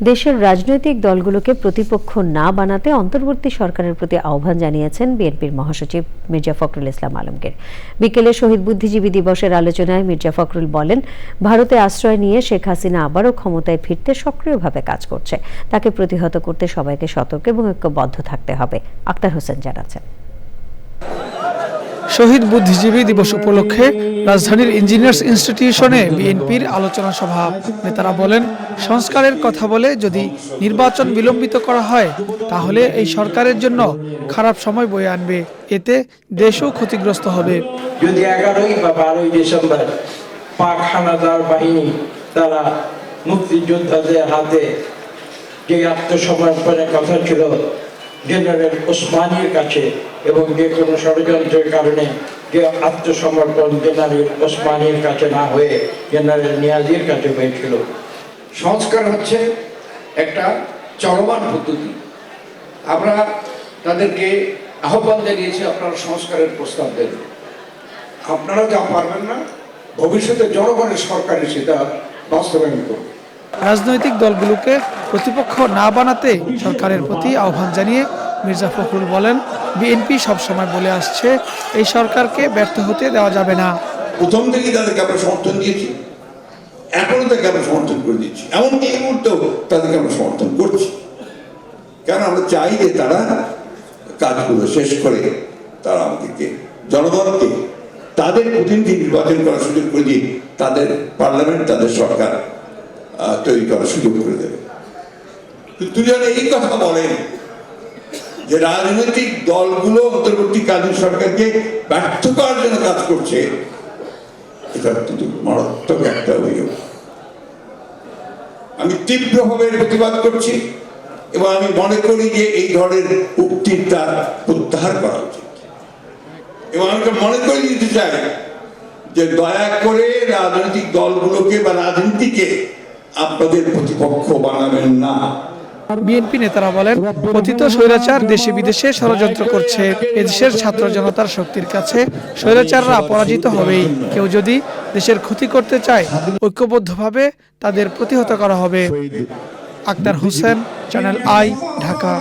দেশের রাজনৈতিক দলগুলোকে প্রতিপক্ষ না বানাতে অন্তর্বর্তী সরকারের প্রতি আহ্বান জানিয়েছেন বিএনপির মহাসচিব মির্জা ফখরুল ইসলাম আলমগীর। বিকেলে শহীদ বুদ্ধিজীবী দিবসের আলোচনায় মির্জা ফখরুল বলেন, ভারতে আশ্রয় নিয়ে শেখ হাসিনা আবারও ক্ষমতায় ফিরতে সক্রিয়ভাবে কাজ করছে। তাকে প্রতিহত করতে সবাইকে সতর্ক এবং ঐক্যবদ্ধ থাকতে হবে। আক্তার হোসেন জানাচ্ছেন। শহীদ বুদ্ধিজীবী দিবস উপলক্ষে রাজধানীর ইঞ্জিনিয়ার্স ইনস্টিটিউশনে বিএনপির আলোচনা সভা। নেতারা বলেন, সংস্কারের কথা বলে যদি নির্বাচন বিলম্বিত করা হয়, তাহলে এই সরকারের জন্য খারাপ সময় বয়ে আনবে। এতে দেশও ক্ষতিগ্রস্ত হবে। যদি এগারোই বা বারোই ডিসেম্বর পাক হানাদার বাহিনী তারা মুক্তিযোদ্ধাদের হাতে যে আত্মসমর্পণের কথা ছিল জেনারেল ওসমানীর কাছে এবং যে কোনো ষড়যন্ত্রের কারণে যে আত্মসমর্পণ জেনারেল ওসমানীর কাছে না হয়ে জেনারেল নিয়াজির কাছে হয়েছিল। সংস্কার হচ্ছে একটা চলমান পদ্ধতি। আমরা তাদেরকে আহ্বান জানিয়েছি, আপনারা সংস্কারের প্রস্তাব দেন। আপনারা যা পারবেন না, ভবিষ্যতে জনগণের সরকারের সেটা বাস্তবায়ন করবে রাজনৈতিক দলগুলোকে প্রতিপক্ষ না বানাতে সরকারের প্রতি আহ্বান জানিয়ে মির্জা ফখরুল বলেন, বিএনপি সবসময় বলে আসছে, এই সরকারকে ব্যর্থ হতে দেওয়া যাবে না। প্রথম থেকেই তাদেরকে আমরা সমর্থন দিয়েছি। এখনও তাকে আমরা সমর্থন করে দিচ্ছি। এমনকি এই মুহূর্তেও তাদেরকে আমরা সমর্থন করছি। কেন? আমরা চাই যে তারা কাজগুলো শেষ করে তারা আমাদেরকে, জনগণকে তাদের প্রতিনিধি নির্বাচন করার সুযোগ করে দিয়ে তাদের পার্লামেন্ট, তাদের সরকার তৈরি করার সুযোগ করে দেবে। কিন্তু যেন এই কথা বলেন যে রাজনৈতিক দলগুলো অন্তর্বর্তীকালীন সরকারকে ব্যর্থ করার জন্য কাজ করছে, এটা অত্যন্ত মারাত্মক একটা অভিযোগ। আমি তীব্রভাবে প্রতিবাদ করছি এবং আমি মনে করি যে এই ধরনের উক্তির তার প্রত্যাহার করা উচিত। এবং আমি মনে করে দিতে চাই যে দয়া করে রাজনৈতিক দলগুলোকে বা রাজনীতিকে আপনাদের প্রতিপক্ষ বানাবেন না। বিএনপি নেতারা বলেন, কথিত স্বৈরাচার দেশে বিদেশে ষড়যন্ত্র করছে। এদেশের ছাত্র জনতার শক্তির কাছে স্বৈরাচাররা পরাজিত হবেই। কেউ যদি দেশের ক্ষতি করতে চায়, ঐক্যবদ্ধভাবে তাদের প্রতিহত করা হবে। Akhtar Hossain channel I Dhaka